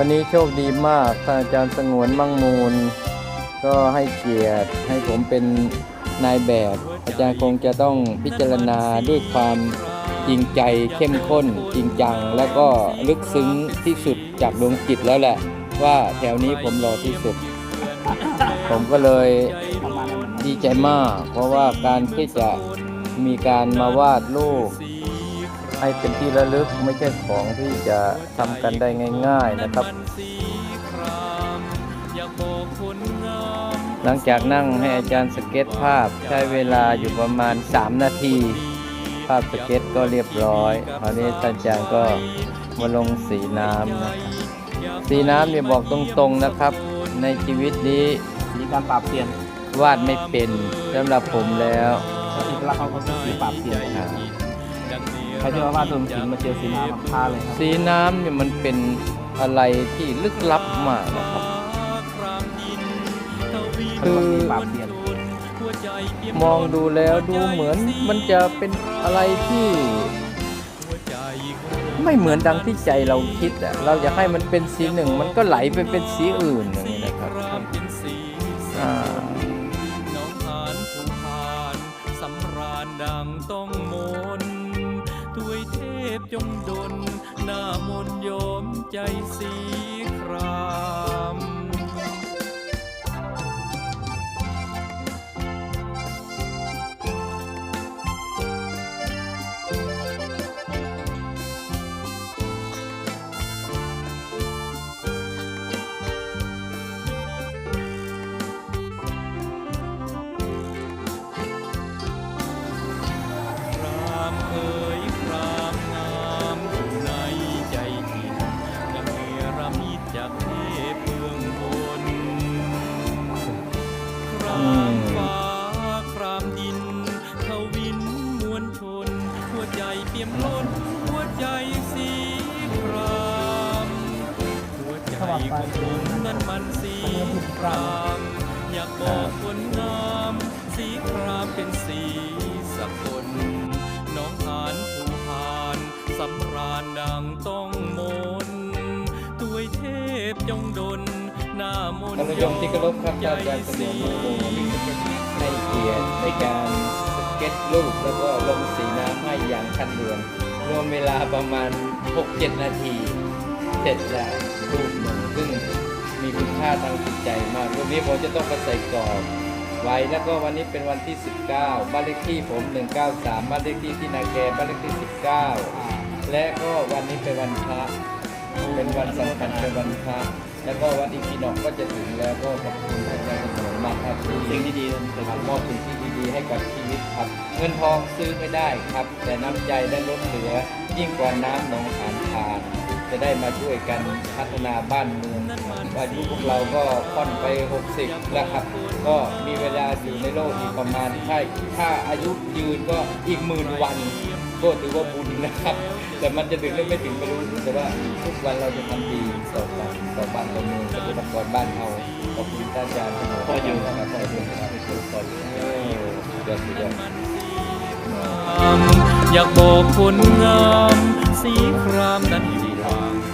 วันนี้โชคดีมากท่านอาจารย์สงวนมั่งมูล ก็ให้เกียรติให้ผมเป็นนายแบบ อาจารย์คงจะต้องพิจารณาด้วยความจริงใจเข้มข้น จริงจัง แล้วก็ลึกซึ้งที่สุดจากดวงจิตแล้วแหละ ว่าแถวนี้ผมรอที่สุด ผมก็เลยดีใจมาก เพราะว่าการที่จะมีการมาวาดรูป ให้เป็นที่ระลึกไม่ใช่ของที่จะทำกันได้ง่าย ๆนะครับ หลังจากนั่งให้อาจารย์สเก็ตภาพใช้เวลาอยู่ประมาณ 3 นาที ภาพสเก็ตก็เรียบร้อยคราวนี้ท่านอาจารย์ก็มาลงสีน้ำนะครับสีน้ำเนี่ยบอกตรงๆนะครับ ในชีวิตนี้สีการปราบเซียนวาดไม่เป็นสำหรับผมแล้วอีกลักษณ์เขาก็สีปราบเซียนอ่า ใครที่ว่าว่าตัวสิงมาเจอสีน้ำมาฆ่าเลยครับ สีน้ำเนี่ยมันเป็นอะไรที่ลึกลับมากนะครับ คือว่าสีปราบเซียนมองดูแล้วดูเหมือนมันจะเป็นอะไรที่ ไม่เหมือนดังที่ใจเราคิดอะเราอยากให้มันเป็นสีหนึ่ง มันก็ไหลไปเป็นสีอื่นอย่างนี้นะครับอ่าน้องหานผู้ผ่านสำราญดังต้องมนถวย เทพจงดลหน้ามนต์โยมใจสี หัวใจของผมนั้นมันสีครามอยากบอกคนงามสีครามเป็นสีสกลน้องหานผู้ผ่านสำราญดังต้องมนตัวเทพจงดลหน้ามนต์ท่านผู้ชมที่เคารพครับท่านอาจารย์สมวนมั่งมูลให้เกียรติในการสเก็ตรูปแล้วก็ลงสีน้ำให้อย่างทันด่วนรวมเวลาประมาณ 6-7 นาทีเสร็จแล้ว รูปหนึ่งซึ่งมีคุณค่าทางจิตใจมากรูปนี้ผมจะต้องไปใส่กรอบไว้แล้วก็วันนี้เป็นวันที่ 19 บ้านเลขที่ผม 193 บ้านเลขที่ที่นาแกบ้านเลขที่ 19 และก็วันนี้เป็นวันพระเป็นวันสำคัญเป็นวันพระแล้วก็วันอีกพีนอกก็จะถึงแล้วก็ขอบคุณอาจารย์สมนมากครับที่สิ่งที่ดีนะนะครับมอบสิ่งที่ดีๆให้กับชีวิตครับ เงินทองซื้อไม่ได้ครับ แต่น้ำใจและล้นเหลือยิ่งกว่าน้ำหนองหานทาน จะได้มาช่วยกันพัฒนาบ้านเมืองอายุพวกเราก็ค่อนไป 60 แล้วครับ ก็มีเวลาอยู่ในโลกอีกประมาณถ้าถ้าอายุยืนก็อีกหมื่นวัน ก็ถือว่าบุญนะครับ แต่มันจะถึงหรือไม่ถึงไม่รู้แต่ว่าทุกวันเราจะทำดีต่อกันต่อบ้านต่อเมืองสกุลกรบ้านเราขอบคุณท่านอาจารย์พออยู่นะครับพออยู่ครับพออยู่เออเดือดเดือดอยากบอกคนงามสีครามนั้นอยู่ upon